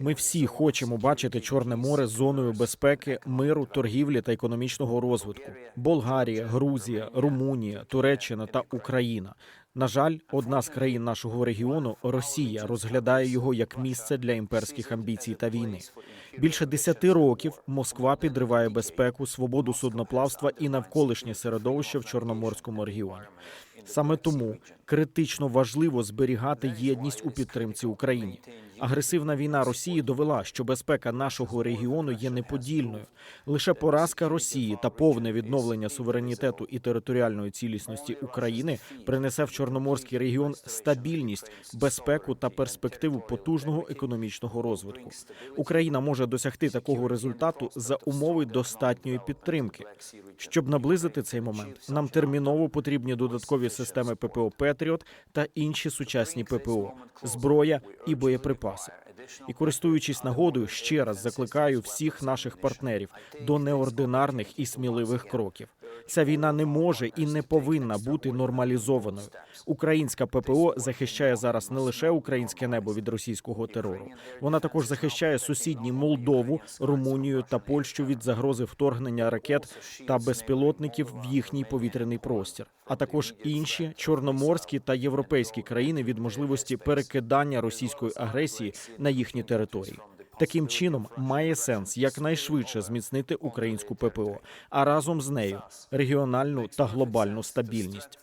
Ми всі хочемо бачити Чорне море зоною безпеки, миру, торгівлі та економічного розвитку. Болгарія, Грузія, Румунія, Туреччина та Україна. На жаль, одна з країн нашого регіону, Росія, розглядає його як місце для імперських амбіцій та війни. Більше десяти років Москва підриває безпеку, свободу судноплавства і навколишнє середовище в Чорноморському регіоні. Саме тому критично важливо зберігати єдність у підтримці Україні. Агресивна війна Росії довела, що безпека нашого регіону є неподільною. Лише поразка Росії та повне відновлення суверенітету і територіальної цілісності України принесе в Чорноморський регіон стабільність, безпеку та перспективу потужного економічного розвитку. Україна може досягти такого результату за умови достатньої підтримки. Щоб наблизити цей момент, нам терміново потрібні додаткові системи ППО Петріот та інші сучасні ППО, зброя і боєприпаси. І користуючись нагодою, ще раз закликаю всіх наших партнерів до неординарних і сміливих кроків. Ця війна не може і не повинна бути нормалізованою. Українська ППО захищає зараз не лише українське небо від російського терору. Вона також захищає сусідні Молдову, Румунію та Польщу від загрози вторгнення ракет та безпілотників в їхній повітряний простір, а також інші чорноморські та європейські країни від можливості перекидання російської агресії на їхні території. Таким чином має сенс якнайшвидше зміцнити українську ППО, а разом з нею регіональну та глобальну стабільність.